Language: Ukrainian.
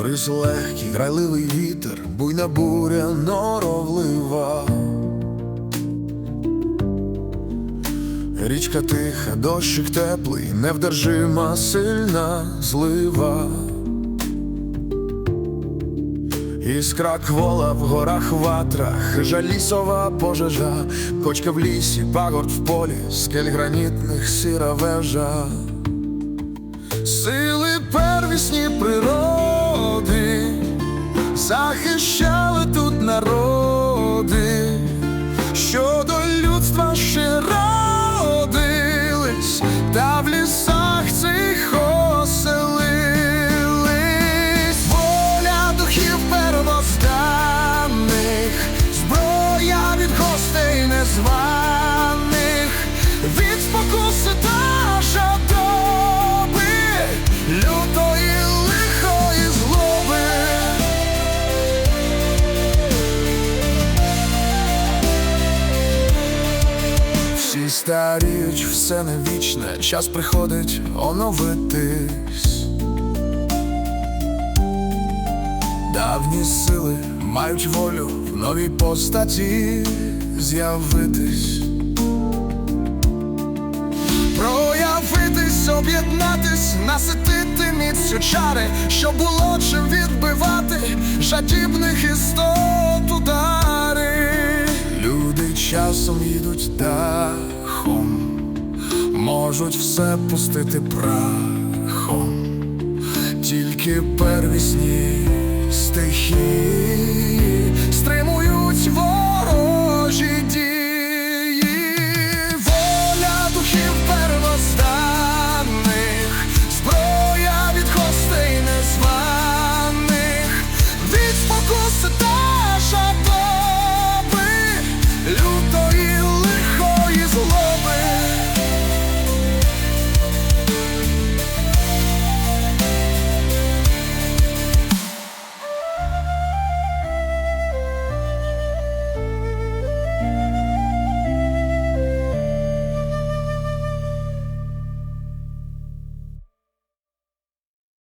Бриз легкий, грайливий вітер, буйна буря норовлива. Річка тиха, дощик теплий, невдержима сильна злива. Іскра квола в горах ватрах, жалісова пожежа, кочка в лісі, пагорб в полі, скель гранітних сіра вежа. Сили первісні природи захищали тут народи, що до людства ще родились, та в лісах Старіють, все не вічне, час приходить оновитись. Давні сили мають волю в новій постаті з'явитись. Проявитись, об'єднатись, наситити міцю чари, щоб було чим відбивати жадібних істот удари. Люди часом їдуть дахом, можуть все пустити прахом, тільки первісні стихії стримують волю